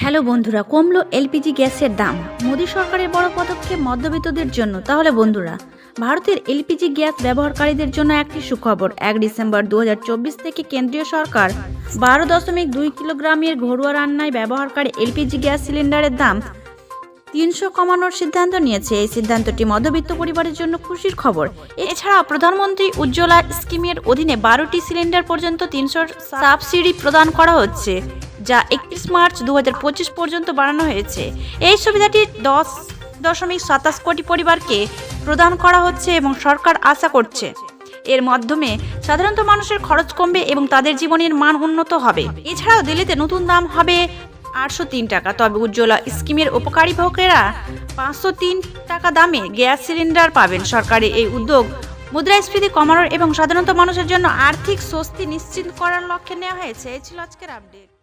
Hello বন্ধুরা, কমলো LPG গ্যাসের দাম। মোদী সরকারের বড় পদক্ষেপ মধ্যবিত্তদের জন্য। তাহলে বন্ধুরা, ভারতের এলপিজি গ্যাস ব্যবহারকারীদের জন্য একটি সুখবর। এক ডিসেম্বর দু হাজার চব্বিশ থেকে কেন্দ্রীয় সরকার বারো দশমিক দুই কিলোগ্রামের ঘরোয়া রান্নায় ব্যবহারকারী এলপিজি গ্যাস সিলিন্ডারের দাম তিনশো কমানোর সিদ্ধান্ত নিয়েছে। এই সিদ্ধান্তটি মধ্যবিত্ত পরিবারের জন্য খুশির খবর। এছাড়া প্রধানমন্ত্রী উজ্জ্বলা স্কিমের অধীনে বারোটি সিলিন্ডার পর্যন্ত তিনশো সাবসিডি প্রদান করা হচ্ছে। যা একত্রিশ মার্চ দু হাজার পঁচিশ পর্যন্ত বাড়ানো হয়েছে। এই সুবিধাটি দশ দশমিক সাতাশ কোটি পরিবারকে প্রদান করা হচ্ছে এবং সরকার আশা করছে। এর মাধ্যমে সাধারণত মানুষের খরচ কমবে এবং তাদের জীবনের মান উন্নত হবে। এছাড়াও দিল্লিতে নতুন দাম হবে আটশো তিন টাকা, তবে উজ্জ্বলা স্কিমের উপকারী ভোগেরা পাঁচশো তিন টাকা দামে গ্যাস সিলিন্ডার পাবেন। সরকারের এই উদ্যোগ মুদ্রাস্ফীতি কমানোর এবং সাধারণত মানুষের জন্য আর্থিক স্বস্তি নিশ্চিত করার লক্ষ্যে নেওয়া হয়েছে। এই ছিল আজকের আপডেট।